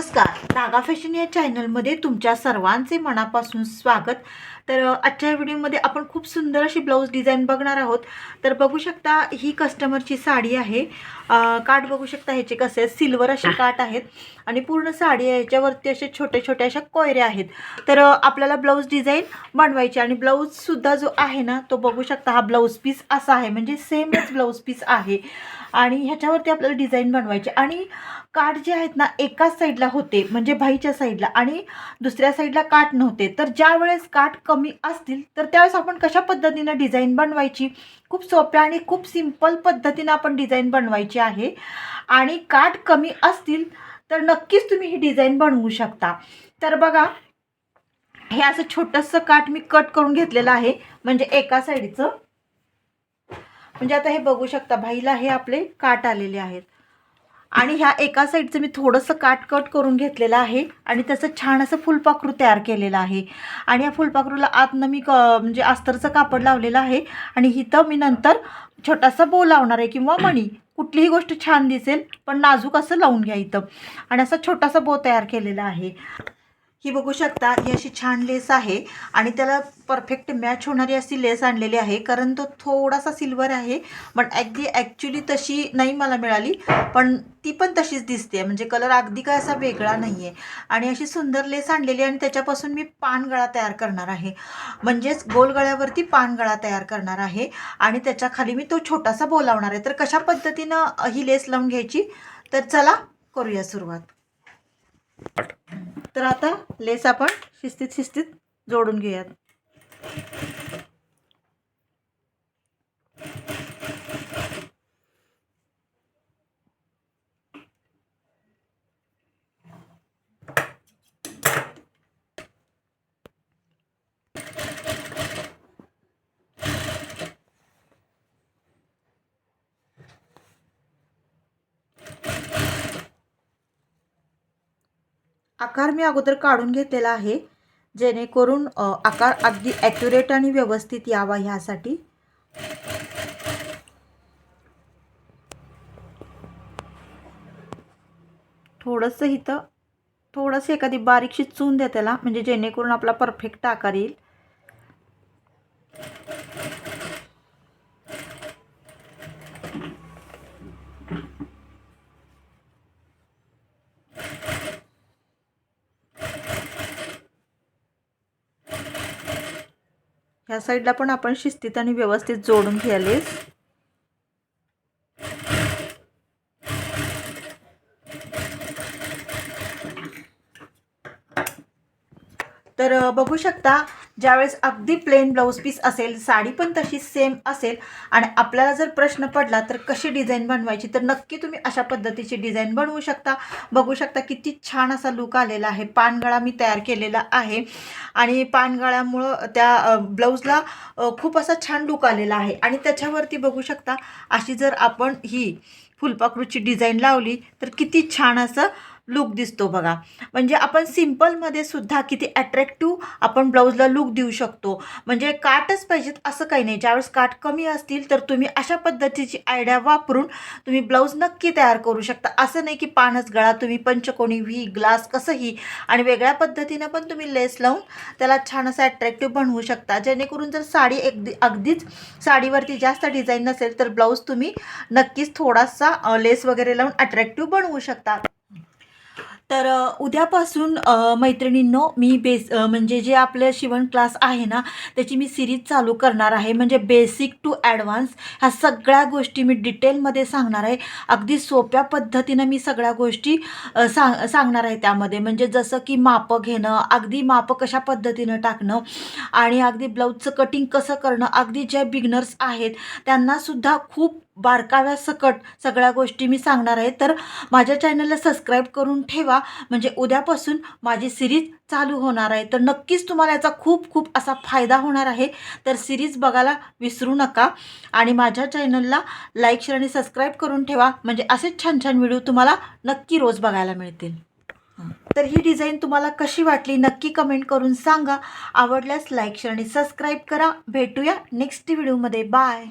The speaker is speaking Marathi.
नमस्कार. नागा फॅशन या चॅनलमध्ये तुमच्या सर्वांचे मनापासून स्वागत. तर आजच्या व्हिडिओमध्ये आपण खूप सुंदर अशी ब्लाऊज डिझाईन बघणार आहोत. तर बघू शकता ही कस्टमरची साडी आहे. काठ बघू शकता ह्याचे कसे सिल्वर असे काठ आहेत. आणि पूर्ण साडी आहे याच्यावरती असे छोटे छोटे अशा कोयऱ्या आहेत. तर आपल्याला ब्लाऊज डिझाईन बनवायची आणि ब्लाऊजसुद्धा जो आहे ना तो बघू शकता हा ब्लाऊज पीस असा आहे. म्हणजे सेमच ब्लाऊज पीस आहे. आणि ह्याच्यावरती आपल्याला डिझाईन बनवायची आणि काठ जे आहेत ना एकाच साईडला होते म्हणजे भाईच्या साईडला आणि दुसऱ्या साईडला काठ नव्हते. तर ज्या वेळेस काठ कमी असतील तर त्यावेळेस आपण कशा पद्धतीनं डिझाईन बनवायची? खूप सोप्या आणि खूप सिंपल पद्धतीनं आपण डिझाईन बनवायची आहे. आणि काठ कमी असतील तर नक्कीच तुम्ही ही डिझाईन बनवू शकता. तर बघा हे असं छोटंसं काठ मी कट करून घेतलेलं आहे म्हणजे एका साईडचं म्हणजे आता हे बघू शकता भाईला हे आपले काठ आलेले आहेत. आणि ह्या एका साईडचं मी थोडंसं काट कट करून घेतलेलं आहे आणि त्याचं छान असं फुलपाखरू तयार केलेलं आहे. आणि या फुलपाखरूला आतनं मी क म्हणजे अस्तरचं कापड लावलेलं आहे. आणि इथं मी नंतर छोटासा बो लावणार आहे किंवा मणी. कुठलीही गोष्ट छान दिसेल पण नाजूक असं लावून घ्या इथं. आणि असा छोटासा बो तयार केलेला आहे. ही बघू शकता ही अशी छान लेस आहे आणि त्याला परफेक्ट मॅच होणारी अशी लेस आणलेली आहे. कारण तो थोडासा सिल्वर आहे पण अगदी ॲक्च्युली तशी नाही मला मिळाली. पण ती पण तशीच दिसते म्हणजे कलर अगदी काय असा वेगळा नाही आहे आणि अशी सुंदर लेस आणलेली आणि त्याच्यापासून मी पानगळा तयार करणार आहे. म्हणजेच गोल गळ्यावरती पानगळा तयार करणार आहे. आणि त्याच्याखाली मी तो छोटासा बोलावणार आहे. तर कशा पद्धतीनं ही लेस लावून घ्यायची? तर चला करूया सुरुवात. तर आता लेस आपण शिस्तीत शिस्तीत जोडून घेऊयात. आकार मी अगोदर काढून घेतलेला आहे. जेणेकरून आकार अगदी ॲक्युरेट आणि व्यवस्थित यावा ह्यासाठी. थोडंसं इथं थोडंसं एखादी बारीकशी चून द्या त्याला. म्हणजे जेणेकरून आपला परफेक्ट आकार येईल. ह्या साईडला पण आपण शिस्तीत आणि व्यवस्थित जोडून घ्यायलेस. तर बघू शकता ज्यावेळेस अगदी प्लेन ब्लाऊज पीस असेल साडी पण तशी सेम असेल आणि आपल्याला जर प्रश्न पडला तर कशी डिझाईन बनवायची? तर नक्की तुम्ही अशा पद्धतीची डिझाईन बनवू शकता. बघू शकता किती छान असा लुक आलेला आहे. पानगळा मी तयार केलेला आहे आणि पानगळ्यामुळं त्या ब्लाऊजला खूप असा छान लुक आलेला आहे. आणि त्याच्यावरती बघू शकता अशी जर आपण ही फुलपाखरूची डिझाईन लावली तर किती छान असं लुक दिसतो बघा. म्हणजे आपण सिम्पलमध्ये सुद्धा किती अट्रॅक्टिव्ह आपण ब्लाऊजला लुक देऊ शकतो. म्हणजे काटच पाहिजेत असं काही नाही. ज्यावेळेस काट कमी असतील तर तुम्ही अशा पद्धतीची आयडिया वापरून तुम्ही ब्लाऊज नक्की तयार करू शकता. असं नाही की पानच गळा तुम्ही पंचकोणी व्ही ग्लास कसंही आणि वेगळ्या पद्धतीनं पण तुम्ही लेस लावून त्याला छान असं अट्रॅक्टिव्ह बनवू शकता. जेणेकरून जर साडी अगदी अगदीच साडीवरती जास्त डिझाईन नसेल तर ब्लाऊज तुम्ही नक्कीच थोडासा लेस वगैरे लावून अट्रॅक्टिव्ह बनवू शकता. तर उद्यापासून मैत्रिणींनो मी बेस म्हणजे जे आपलं शिवण क्लास आहे ना त्याची मी सिरीज चालू करणार आहे. म्हणजे बेसिक टू ॲडव्हान्स ह्या सगळ्या गोष्टी मी डिटेलमध्ये सांगणार आहे. अगदी सोप्या पद्धतीनं मी सगळ्या गोष्टी सांग सांगणार आहे त्यामध्ये. म्हणजे जसं की मापं घेणं अगदी मापं कशा पद्धतीनं टाकणं आणि अगदी ब्लाऊजचं कटिंग कसं करणं. अगदी जे बिगनर्स आहेत त्यांनासुद्धा खूप बारकाव्या सकट सगळ्या गोष्टी मी सांगणार आहे. तर माझ्या चॅनलला सबस्क्राईब करून ठेवा. म्हणजे उद्यापासून माझी सिरीज चालू होणार आहे. तर नक्कीच तुम्हाला याचा खूप खूप असा फायदा होणार आहे. तर सिरीज बघायला विसरू नका. आणि माझ्या चॅनलला लाईक शेअर आणि सबस्क्राईब करून ठेवा. म्हणजे असेच छान छान व्हिडिओ तुम्हाला नक्की रोज बघायला मिळतील. तर ही डिझाईन तुम्हाला कशी वाटली नक्की कमेंट करून सांगा. आवडल्यास लाईक शेअर आणि सबस्क्राईब करा. भेटूया नेक्स्ट व्हिडिओमध्ये बाय